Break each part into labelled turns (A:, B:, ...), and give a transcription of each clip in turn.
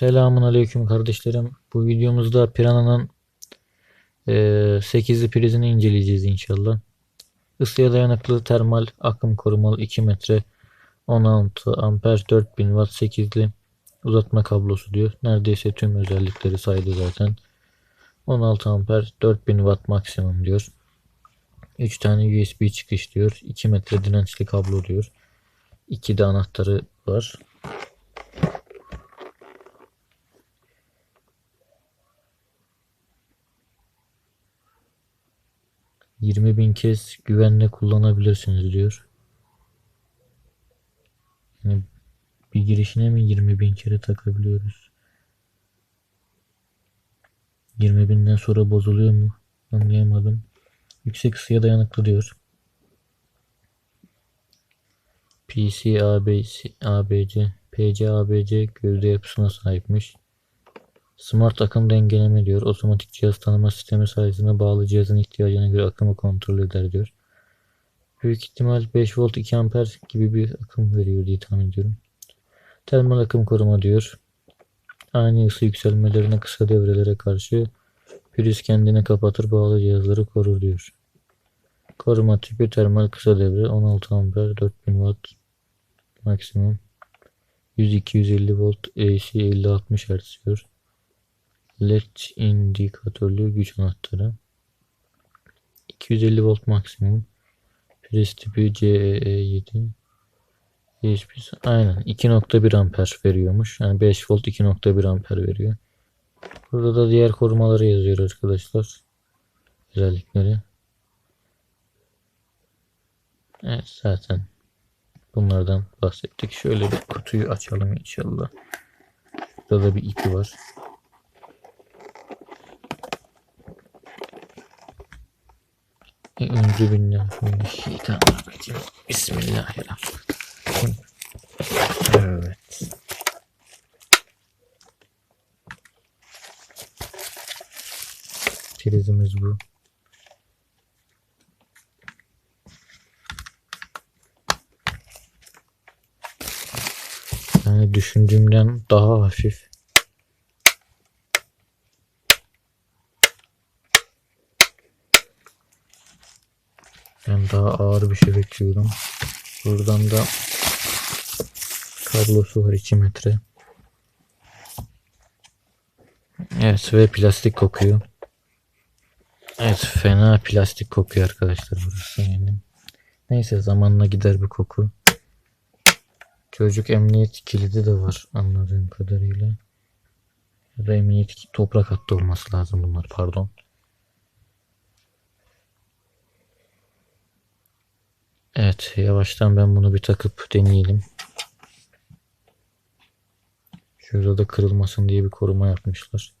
A: Selamun aleyküm kardeşlerim. Bu videomuzda Piranha'nın eee 8'li prizini inceleyeceğiz inşallah. Isıya dayanıklı termal akım korumalı 2 metre 16 amper 4000 watt 8'li uzatma kablosu diyor. Neredeyse tüm özellikleri saydı zaten. 16 amper 4000 watt maksimum diyor. 3 tane USB çıkış diyor. 2 metre dirençli kablo diyor. 2 de anahtarı var. Yirmi bin kez güvenle kullanabilirsiniz diyor. Yani bir girişine mi 20 bin kere takabiliyoruz? 20 binden sonra bozuluyor mu? Anlayamadım. Yüksek ısıya dayanıklı diyor. PC, ABC, ABC, PC, ABC gövde yapısına sahipmiş. Smart akım dengeleme diyor. Otomatik cihaz tanıma sistemi sayesinde bağlı cihazın ihtiyacına göre akımı kontrol eder diyor. Büyük ihtimal 5 volt 2 amper gibi bir akım veriyor diye tahmin ediyorum. Termal akım koruma diyor. Ani ısı yükselmelerine kısa devrelere karşı priz kendini kapatır bağlı cihazları korur diyor. Koruma tipi termal kısa devre 16 amper 4000 watt maksimum 100-250 volt AC 50-60 Hz diyor. LED indikatörlü güç anahtarı 250 volt maksimum priz tipi CEE7 USB aynen 2.1 amper veriyormuş. Yani 5 volt 2.1 amper veriyor. Burada da diğer korumaları yazıyor arkadaşlar. Özellikleri. Evet zaten bunlardan bahsettik. Şöyle bir kutuyu açalım inşallah. Burada da bir ipi var. Öncü billahi Bismillahirrahmanirrahim. Evet. Prizimiz bu. Yani düşündüğümden daha hafif. Ben daha ağır bir şey bekliyordum. Buradan da kablosu var 2 metre. Evet ve plastik kokuyor. Evet fena plastik kokuyor arkadaşlar burası yani. Neyse zamanla gider bu koku. Çocuk emniyet kilidi de var anladığım kadarıyla. Ya da emniyet toprak hattı olması lazım bunlar pardon. Evet yavaştan ben bunu bir takıp deneyelim. Şurada da kırılmasın diye bir koruma yapmışlar.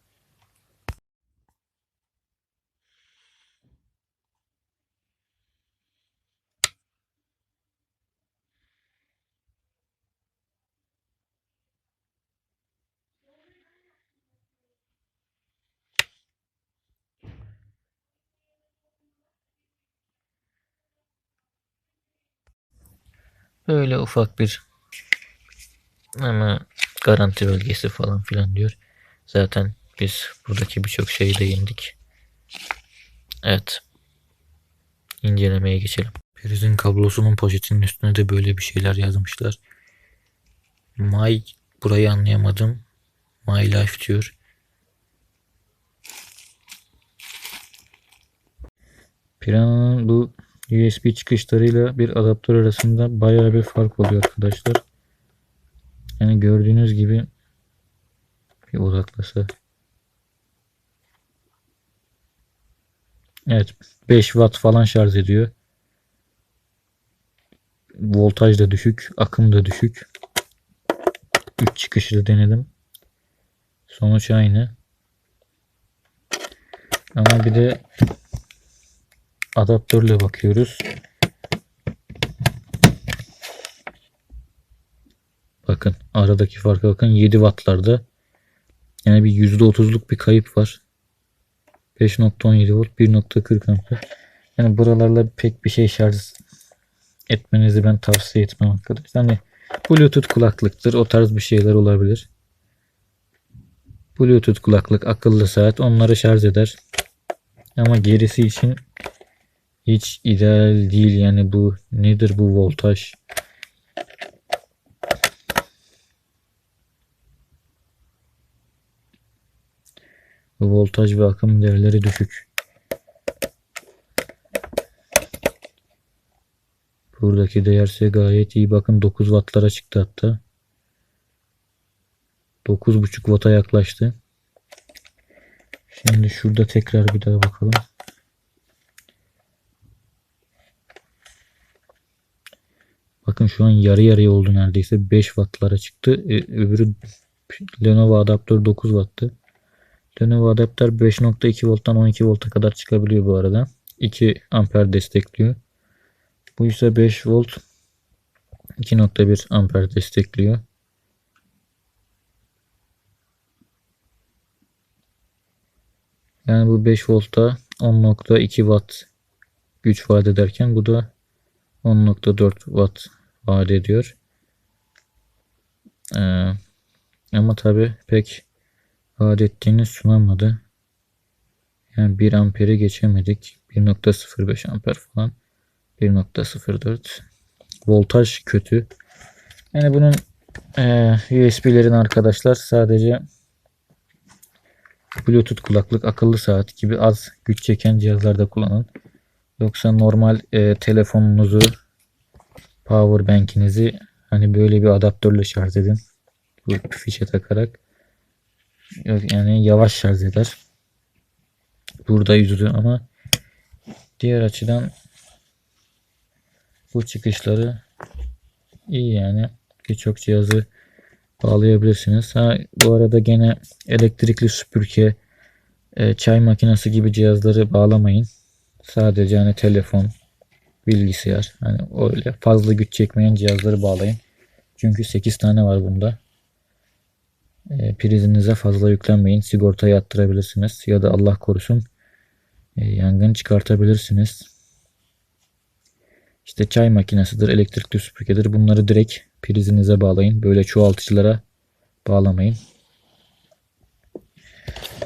A: Böyle ufak bir ama garanti belgesi falan filan diyor. Zaten biz buradaki birçok şeyi de yendik. Evet. İncelemeye geçelim. Prizin kablosunun poşetinin üstüne de böyle bir şeyler yazmışlar. My burayı anlayamadım. My life diyor. Piranha'nın bu USB çıkışlarıyla bir adaptör arasında bayağı bir fark oluyor arkadaşlar. Yani gördüğünüz gibi bir odaklasa. Evet 5 watt falan şarj ediyor. Voltaj da düşük, akım da düşük. 3 çıkışlı denedim. Sonuç aynı. Ama bir de adaptörle bakıyoruz. Bakın aradaki farka bakın 7 wattlarda. Yani bir %30'luk bir kayıp var. 5.17 volt 1.40 amper. Yani buralarla pek bir şey şarj etmenizi ben tavsiye etmem arkadaşlar. Hani Bluetooth kulaklıktır. O tarz bir şeyler olabilir. Bluetooth kulaklık, akıllı saat onları şarj eder. Ama gerisi için hiç ideal değil yani bu nedir bu voltaj? Bu voltaj ve akım değerleri düşük. Buradaki değerse gayet iyi. Bakın 9 wattlara çıktı hatta. 9.5 watt'a yaklaştı. Şimdi şurada tekrar bir daha bakalım. Bakın şu an yarı yarıya oldu neredeyse. 5 wattlara çıktı. E, öbürü Lenovo adaptör 9 watt'tı. Lenovo adaptör 5.2 volttan 12 volta kadar çıkabiliyor bu arada. 2 amper destekliyor. Bu ise 5 volt 2.1 amper destekliyor. Yani bu 5 volta 10.2 watt güç vaat ederken bu da 10.4 watt vaat ediyor. Ee, ama tabi pek vaat ettiğini sunamadı. Yani 1 amperi geçemedik. 1.05 amper falan. 1.04 voltaj kötü. Yani bunun e, USB'lerin arkadaşlar sadece Bluetooth kulaklık, akıllı saat gibi az güç çeken cihazlarda kullanın. Yoksa normal e, telefonunuzu, power bank'inizi hani böyle bir adaptörle şarj edin. Bu fişe takarak. Yani yavaş şarj eder. Burada yüzü ama diğer açıdan bu çıkışları iyi yani. Birçok cihazı bağlayabilirsiniz. Ha, bu arada gene elektrikli süpürge, e, çay makinesi gibi cihazları bağlamayın. Sadece hani telefon, bilgisayar hani öyle fazla güç çekmeyen cihazları bağlayın. Çünkü 8 tane var bunda. E, prizinize fazla yüklenmeyin. Sigortayı attırabilirsiniz ya da Allah korusun e, yangın çıkartabilirsiniz. İşte çay makinesidir, elektrikli süpürgedir. Bunları direkt prizinize bağlayın. Böyle çoğaltıcılara bağlamayın.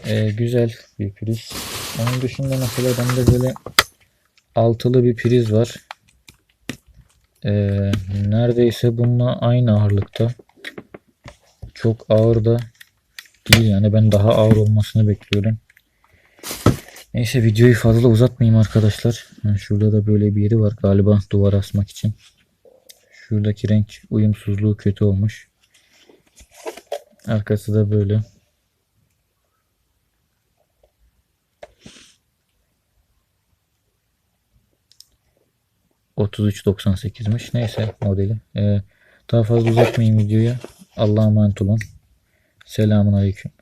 A: Ee, güzel bir priz. Onun dışında mesela bende böyle altılı bir priz var. Ee, neredeyse bununla aynı ağırlıkta. Çok ağır da değil yani ben daha ağır olmasını bekliyorum. Neyse videoyu fazla uzatmayayım arkadaşlar. Şurada da böyle bir yeri var galiba duvar asmak için. Şuradaki renk uyumsuzluğu kötü olmuş. Arkası da böyle. ...33.98'miş. Neyse modeli. Ee, daha fazla uzatmayayım videoyu. Allah'a emanet olun. Selamun Aleyküm.